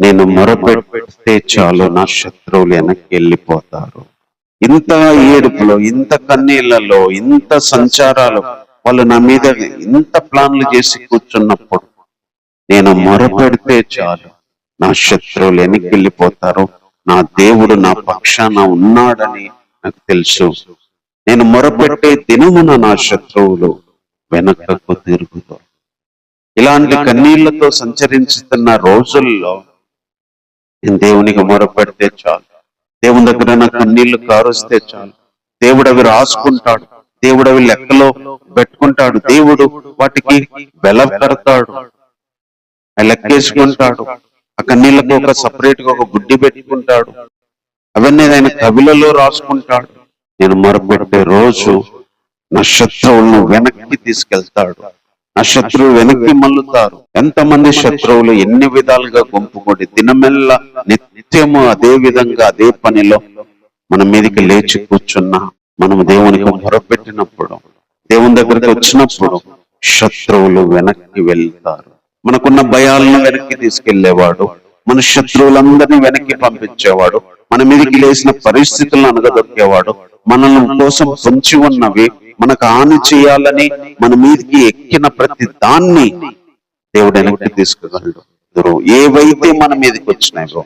నేను మొరపెడితే చాలు నా శత్రువులు వెనక్కి వెళ్ళిపోతారు. ఇంత ఏడుపులో ఇంత కన్నీళ్ళలో ఇంత సంచారాలు వాళ్ళు నా మీద ఇంత ప్లాన్లు చేసి కూర్చున్నప్పుడు నేను మొరపెడితే చాలు నా శత్రువులు వెనక్కి వెళ్ళిపోతారు. నా దేవుడు నా పక్షాన ఉన్నాడని నాకు తెలుసు. నేను మొరపెట్టే దినమున నా శత్రువులు వెనకకు తిరుగుతారు. ఇలాంటి కన్నీళ్ళతో సంచరించుతున్న రోజుల్లో నేను దేవునికి మొరపెడితే చాలు. దేవుని దగ్గర నాకు కన్నీళ్ళు కారుస్తే చాలు. దేవుడు అవి రాసుకుంటాడు. దేవుడు అవి లెక్కలో పెట్టుకుంటాడు. దేవుడు వాటికి బెల పెడతాడు. ఆ లెక్కేసుకుంటాడు. ఆ కన్నీళ్ళకు ఒక సపరేట్గా ఒక బుడ్డి పెట్టుకుంటాడు. అవన్నీ ఆయన కవిలలో రాసుకుంటాడు. నేను మొరపెట్టే రోజు నా శత్రువులను వెనక్కి తీసుకెళ్తాడు. నా శత్రువు వెనక్కి మల్లుతారు ఎంతమంది శత్రువులు ఎన్ని విధాలుగా గుంపుకొడి దినమెల్లా నిత్యము అదే విధంగా అదే పనిలో మన మీదకి లేచి కూర్చున్నా మనం దేవునికి మొరపెట్టినప్పుడు దేవుని దగ్గరికి వచ్చినప్పుడు శత్రువులు వెనక్కి వెళ్తారు. మనకున్న భయాలను వెనక్కి తీసుకెళ్ళేవాడు మన శత్రువులందరినీ వెనక్కి పంపించేవాడు మన మీదకి లేచిన పరిస్థితులను అనగదొక్కేవాడు మనల్ని కోసం పొంచి ఉన్నవి మనకు హాని చేయాలని మన మీదకి ఎక్కిన ప్రతి దాన్ని దేవుడు వెనక్కి తీసుకుగలడు ఏవైతే మన మీదకి వచ్చినాయో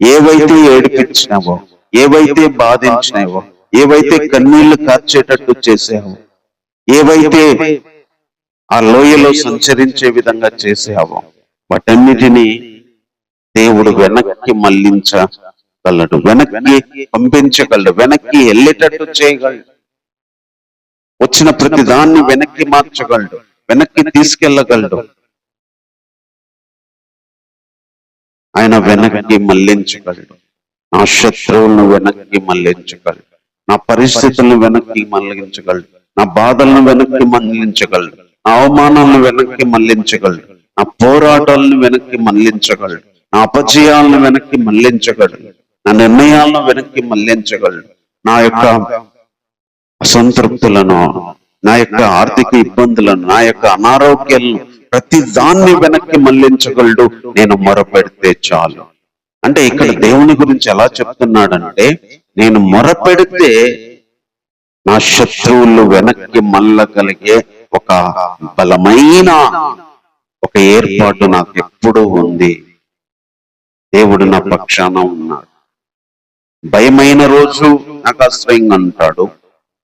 ఏవైతే ఏడిపించినావో ఏవైతే బాధించినావో ఏవైతే కన్నీళ్ళు కార్చేటట్టు చేసావో ఏవైతే ఆ లోయలో సంచరించే విధంగా చేసావో వాటన్నిటినీ దేవుడు వెనక్కి మళ్ళించగలడు వెనక్కి పంపించగలడు వెనక్కి వెళ్ళేటట్టు చేయగలడు. వచ్చిన ప్రతి దాన్ని వెనక్కి మార్చగలడు. వెనక్కి తీసుకెళ్ళగలడు. ఆయన వెనక్కి మళ్ళించగలడు నా శత్రువులను వెనక్కి మళ్ళించగలడు నా పరిస్థితులను వెనక్కి మళ్ళించగలడు నా బాధలను వెనక్కి మళ్ళించగలడు నా అవమానాలను వెనక్కి మళ్ళించగలడు నా పోరాటాలను వెనక్కి మళ్ళించగలడు నా అపజయాలను వెనక్కి మళ్ళించగలడు నా నిర్ణయాలను వెనక్కి మళ్ళించగలడు నా యొక్క అసంతృప్తులను నా యొక్క ఆర్థిక ఇబ్బందులను నా యొక్క అనారోగ్యాలను ప్రతి దాన్ని వెనక్కి మళ్ళించగలడు నేను మొరపెడితే చాలు. అంటే ఇక్కడ దేవుని గురించి ఎలా చెప్తున్నాడంటే నేను మొరపెడితే నా శత్రువులు వెనక్కి మళ్ళగలిగే ఒక బలమైన ఒక ఏర్పాటు నాకు ఎప్పుడూ ఉంది. దేవుడు నా పక్షాన ఉన్నాడు. భయమైన రోజు నాకు ఆశ్రయంగా అంటాడు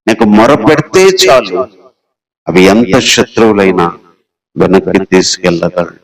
నీకు మొరపెడితే చాలు. అవి ఎంత శత్రువులైనా వెనక్కి తీసుకెళ్ళగలడు